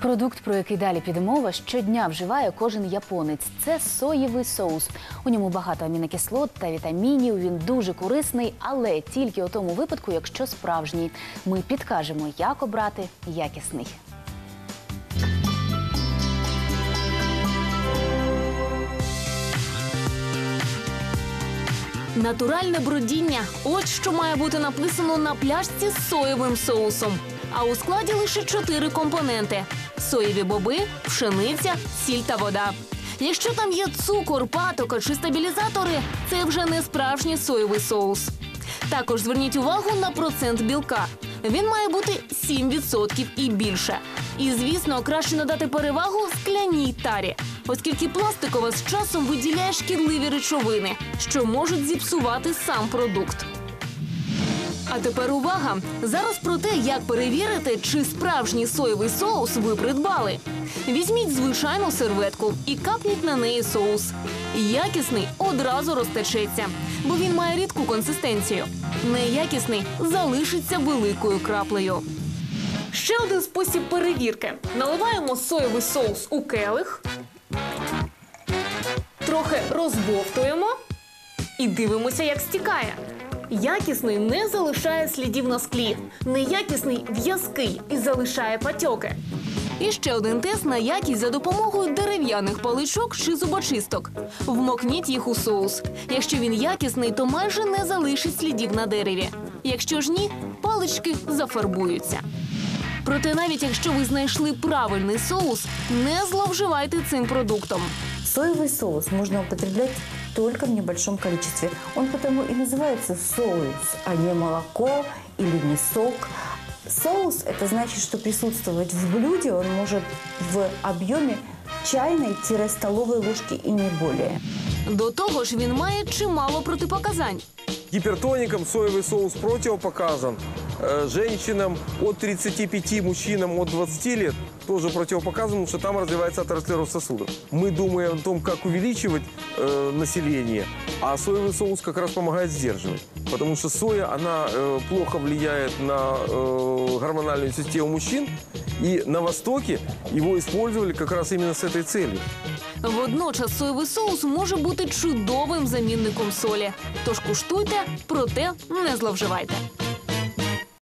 Продукт, про який далі піде мова, щодня вживає кожен японець. Це соєвий соус. У ньому багато амінокислот та вітамінів. Він дуже корисний, але тільки у тому випадку, якщо справжній. Ми підкажемо, як обрати якісний. Натуральне бродіння. Ось що має бути написано на пляшці з соєвим соусом. А у складі лише чотири компоненти: соєві боби, пшениця, сіль та вода. Якщо там є цукор, патока чи стабілізатори, це вже не справжній соєвий соус. Також зверніть увагу на процент білка. Він має бути 7% і більше. І звісно, краще надати перевагу скляній тарі, оскільки пластикова з часом виділяє шкідливі речовини, що можуть зіпсувати сам продукт. А тепер увага! Зараз про те, як перевірити, чи справжній соєвий соус ви придбали. Візьміть звичайну серветку і капніть на неї соус. Якісний одразу розтечеться, бо він має рідку консистенцію. Неякісний залишиться великою краплею. Ще один спосіб перевірки: наливаємо соєвий соус у келих, трохи розбовтуємо і дивимося, як стікає. Якісний не залишає слідів на склі, неякісний в'язкий і залишає патьоки. І ще один тест на якість за допомогою дерев'яних паличок чи зубочисток. Вмокніть їх у соус. Якщо він якісний, то майже не залишить слідів на дереві. Якщо ж ні, палички зафарбуються. Проте, навіть якщо ви знайшли правильний соус, не зловживайте цим продуктом. Соевый соус можно употреблять только в небольшом количестве. Он потому и называется соус, а не молоко или не сок. Соус – это значит, что присутствовать в блюде он может в объеме чайной-столовой ложки и не более. До того ж, він має чимало протипоказань. Гипертоникам соевый соус противопоказан. Э, Женщинам от 35, мужчинам от 20 лет тоже противопоказан, потому что там развивается атеросклероз сосудов. Мы думаем о том, как увеличивать э, население, а соевый соус как раз помогает сдерживать. Потому что соя, она э, плохо влияет на э, гормональную систему мужчин, и на Востоке его использовали как раз именно с этой целью. Водночас соєвий соус може бути чудовим замінником солі. Тож куштуйте, проте не зловживайте.